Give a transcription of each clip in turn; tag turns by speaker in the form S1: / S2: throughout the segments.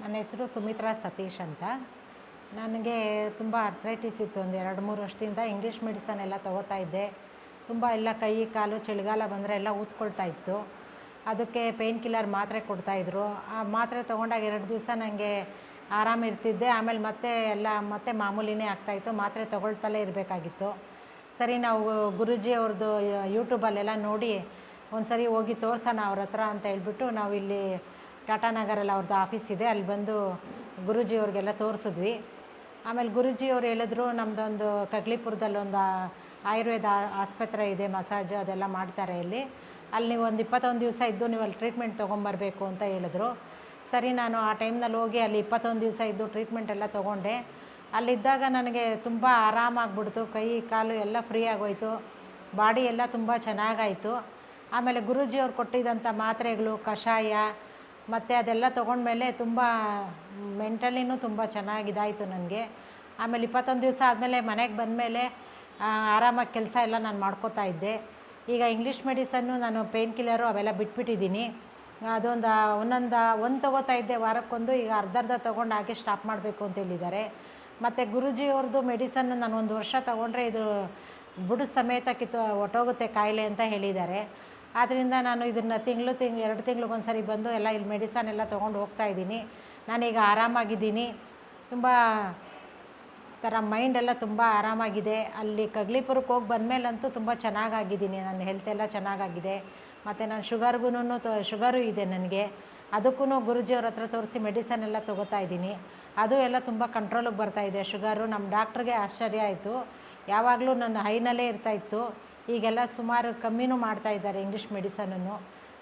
S1: ನನ್ನ ಹೆಸರು ಸುಮಿತ್ರಾ ಸತೀಶ್ ಅಂತ. ನನಗೆ ತುಂಬ ಅರ್ಥ್ರೈಟಿಸ್ ಇತ್ತು ಒಂದು ಎರಡು ಮೂರು ವರ್ಷದಿಂದ ಇಂಗ್ಲೀಷ್ ಮೆಡಿಸನ್ ಎಲ್ಲ ತೊಗೋತಾ ಇದ್ದೆ. ತುಂಬ ಎಲ್ಲ ಕೈ, ಕಾಲು, ಚಳಿಗಾಲ ಬಂದರೆ ಎಲ್ಲ ಊದ್ಕೊಳ್ತಾ ಇತ್ತು. ಅದಕ್ಕೆ ಪೇಯ್ನ್ ಕಿಲ್ಲರ್ ಮಾತ್ರೆ ಕೊಡ್ತಾಯಿದ್ರು ಆ ಮಾತ್ರೆ ತೊಗೊಂಡಾಗ ಎರಡು ದಿವಸ ನನಗೆ ಆರಾಮ ಇರ್ತಿದ್ದೆ. ಆಮೇಲೆ ಮತ್ತೆ ಎಲ್ಲ ಮತ್ತೆ ಮಾಮೂಲಿನೇ ಆಗ್ತಾಯಿತ್ತು ಮಾತ್ರೆ ತೊಗೊಳ್ತಲೇ ಇರಬೇಕಾಗಿತ್ತು. ಸರಿ, ನಾವು ಗುರೂಜಿ ಅವ್ರದ್ದು ಯೂಟ್ಯೂಬಲ್ಲೆಲ್ಲ ನೋಡಿ ಒಂದು ಸರಿ ಹೋಗಿ ತೋರ್ಸೋಣ ಅವ್ರ ಹತ್ರ ಅಂತ ಹೇಳ್ಬಿಟ್ಟು ನಾವು ಇಲ್ಲಿ ಟಾಟಾ ನಗರಲ್ಲಿ ಅವ್ರದ್ದು ಆಫೀಸ್ ಇದೆ. ಅಲ್ಲಿ ಬಂದು ಗುರೂಜಿ ಅವ್ರಿಗೆಲ್ಲ ತೋರಿಸಿದ್ವಿ. ಆಮೇಲೆ ಗುರೂಜಿ ಅವ್ರು ಹೇಳಿದ್ರು ನಮ್ಮದೊಂದು ಕಗ್ಲಿಪುರದಲ್ಲಿ ಒಂದು ಆಯುರ್ವೇದ ಆಸ್ಪತ್ರೆ ಇದೆ, ಮಸಾಜ್ ಅದೆಲ್ಲ ಮಾಡ್ತಾರೆ ಇಲ್ಲಿ. ಅಲ್ಲಿ ನೀವು ಒಂದು ಇಪ್ಪತ್ತೊಂದು ದಿವಸ ಇದ್ದು ನೀವು ಅಲ್ಲಿ ಟ್ರೀಟ್ಮೆಂಟ್ ತೊಗೊಂಬರ್ಬೇಕು ಅಂತ ಹೇಳಿದ್ರು. ಸರಿ, ನಾನು ಆ ಟೈಮ್ನಲ್ಲಿ ಹೋಗಿ ಅಲ್ಲಿ ಇಪ್ಪತ್ತೊಂದು ದಿವಸ ಇದ್ದು ಟ್ರೀಟ್ಮೆಂಟ್ ಎಲ್ಲ ತೊಗೊಂಡೆ. ಅಲ್ಲಿದ್ದಾಗ ನನಗೆ ತುಂಬ ಆರಾಮಾಗ್ಬಿಡ್ತು ಕೈ, ಕಾಲು ಎಲ್ಲ ಫ್ರೀ ಆಗೋಯ್ತು. ಬಾಡಿ ಎಲ್ಲ ತುಂಬ ಚೆನ್ನಾಗಾಯಿತು. ಆಮೇಲೆ ಗುರೂಜಿ ಅವ್ರು ಕೊಟ್ಟಿದ್ದಂಥ ಮಾತ್ರೆಗಳು, ಕಷಾಯ ಮತ್ತು ಅದೆಲ್ಲ ತೊಗೊಂಡ್ಮೇಲೆ ತುಂಬ ಮೆಂಟಲಿನೂ ತುಂಬ ಚೆನ್ನಾಗಿದಾಯಿತು ನನಗೆ. ಆಮೇಲೆ ಇಪ್ಪತ್ತೊಂದು ದಿವಸ ಆದಮೇಲೆ ಮನೆಗೆ ಬಂದಮೇಲೆ ಆರಾಮಾಗಿ ಕೆಲಸ ಎಲ್ಲ ನಾನು ಮಾಡ್ಕೋತಾ ಇದ್ದೆ. ಈಗ ಇಂಗ್ಲೀಷ್ ಮೆಡಿಸನ್ನು ನಾನು ಪೇಯ್ನ್ ಕಿಲ್ಲರು ಅವೆಲ್ಲ ಬಿಟ್ಬಿಟ್ಟಿದ್ದೀನಿ ಅದೊಂದು, ಒಂದೊಂದು, ಒಂದು ತೊಗೋತಾ ಇದ್ದೆ ವಾರಕ್ಕೊಂದು, ಈಗ ಅರ್ಧ ಅರ್ಧ ತೊಗೊಂಡು ಹಾಗೆ ಸ್ಟಾಪ್ ಮಾಡಬೇಕು ಅಂತ ಹೇಳಿದ್ದಾರೆ. ಮತ್ತು ಗುರುಜಿಯವ್ರದ್ದು ಮೆಡಿಸನ್ನು ಮೆಡಿಸನ್ ನಾನು ಒಂದು ವರ್ಷ ತೊಗೊಂಡ್ರೆ ಇದು ಬುಡ ಸಮೇತ ಕಿತ್ತು ಹೊಟ್ಟೋಗುತ್ತೆ ಕಾಯಿಲೆ ಅಂತ ಹೇಳಿದ್ದಾರೆ. ಆದ್ದರಿಂದ ನಾನು ಇದನ್ನು ತಿಂಗಳು ತಿಂಗಳು, ಎರಡು ತಿಂಗ್ಳಿಗೆ ಸರಿ ಬಂದು ಎಲ್ಲ ಇಲ್ಲಿ ಮೆಡಿಸನ್ ಎಲ್ಲ ತೊಗೊಂಡು ಹೋಗ್ತಾ ಇದ್ದೀನಿ. ನಾನೀಗ ಆರಾಮಾಗಿದ್ದೀನಿ. ತುಂಬ ಥರ ಮೈಂಡೆಲ್ಲ ತುಂಬ ಆರಾಮಾಗಿದೆ. ಅಲ್ಲಿ ಕಗ್ಲಿಪುರಕ್ಕೆ ಹೋಗಿ ಬಂದಮೇಲಂತೂ ತುಂಬ ಚೆನ್ನಾಗಾಗಿದ್ದೀನಿ. ನನ್ನ ಹೆಲ್ತ್ ಎಲ್ಲ ಚೆನ್ನಾಗಾಗಿದೆ. ಮತ್ತು ನಾನು ಶುಗರ್ಗೂ ತೊ, ಶುಗರು ಇದೆ ನನಗೆ. ಅದಕ್ಕೂ ಗುರುಜಿಯವ್ರ ಹತ್ರ ತೋರಿಸಿ ಮೆಡಿಸನ್ ಎಲ್ಲ ತೊಗೋತಾ ಇದ್ದೀನಿ. ಅದು ಎಲ್ಲ ತುಂಬ ಕಂಟ್ರೋಲಿಗೆ ಬರ್ತಾಯಿದೆ ಶುಗರು, ನಮ್ಮ ಡಾಕ್ಟ್ರಿಗೆ ಆಶ್ಚರ್ಯ ಆಯಿತು. ಯಾವಾಗಲೂ ನನ್ನ ಹೈನಲ್ಲೇ ಇರ್ತಾಯಿತ್ತು ಈಗೆಲ್ಲ ಸುಮಾರು ಕಮ್ಮಿನೂ ಮಾಡ್ತಾ ಇದ್ದಾರೆ ಇಂಗ್ಲೀಷ್ ಮೆಡಿಸನನ್ನು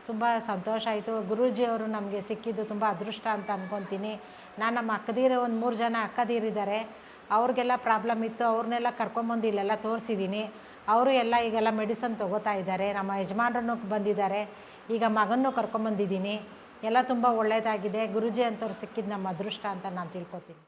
S1: ತುಂಬ ಸಂತೋಷ ಆಯಿತು. ಗುರೂಜಿಯವರು ನಮಗೆ ಸಿಕ್ಕಿದ್ದು ತುಂಬ ಅದೃಷ್ಟ ಅಂತ ಅಂದ್ಕೊತೀನಿ ನಾನು ನಮ್ಮ ಅಕ್ಕದಿರೋ ಒಂದು ಮೂರು ಜನ ಅಕ್ಕದೀರಿದ್ದಾರೆ. ಅವ್ರಿಗೆಲ್ಲ ಪ್ರಾಬ್ಲಮ್ ಇತ್ತು. ಅವ್ರನ್ನೆಲ್ಲ ಕರ್ಕೊಂಬಂದು ಇಲ್ಲೆಲ್ಲ ತೋರಿಸಿದ್ದೀನಿ ಅವರು ಎಲ್ಲ ಈಗೆಲ್ಲ ಮೆಡಿಸನ್ ತೊಗೋತಾ ಇದ್ದಾರೆ. ನಮ್ಮ ಯಜಮಾನ್ರನ್ನು ಬಂದಿದ್ದಾರೆ. ಈಗ ಮಗನೂ ಕರ್ಕೊಂಬಂದಿದ್ದೀನಿ ಎಲ್ಲ ತುಂಬ ಒಳ್ಳೆಯದಾಗಿದೆ ಗುರುಜಿ ಅಂತವ್ರು ಸಿಕ್ಕಿದ್ದು ನಮ್ಮ ಅದೃಷ್ಟ ಅಂತ ನಾನು ತಿಳ್ಕೊತೀನಿ.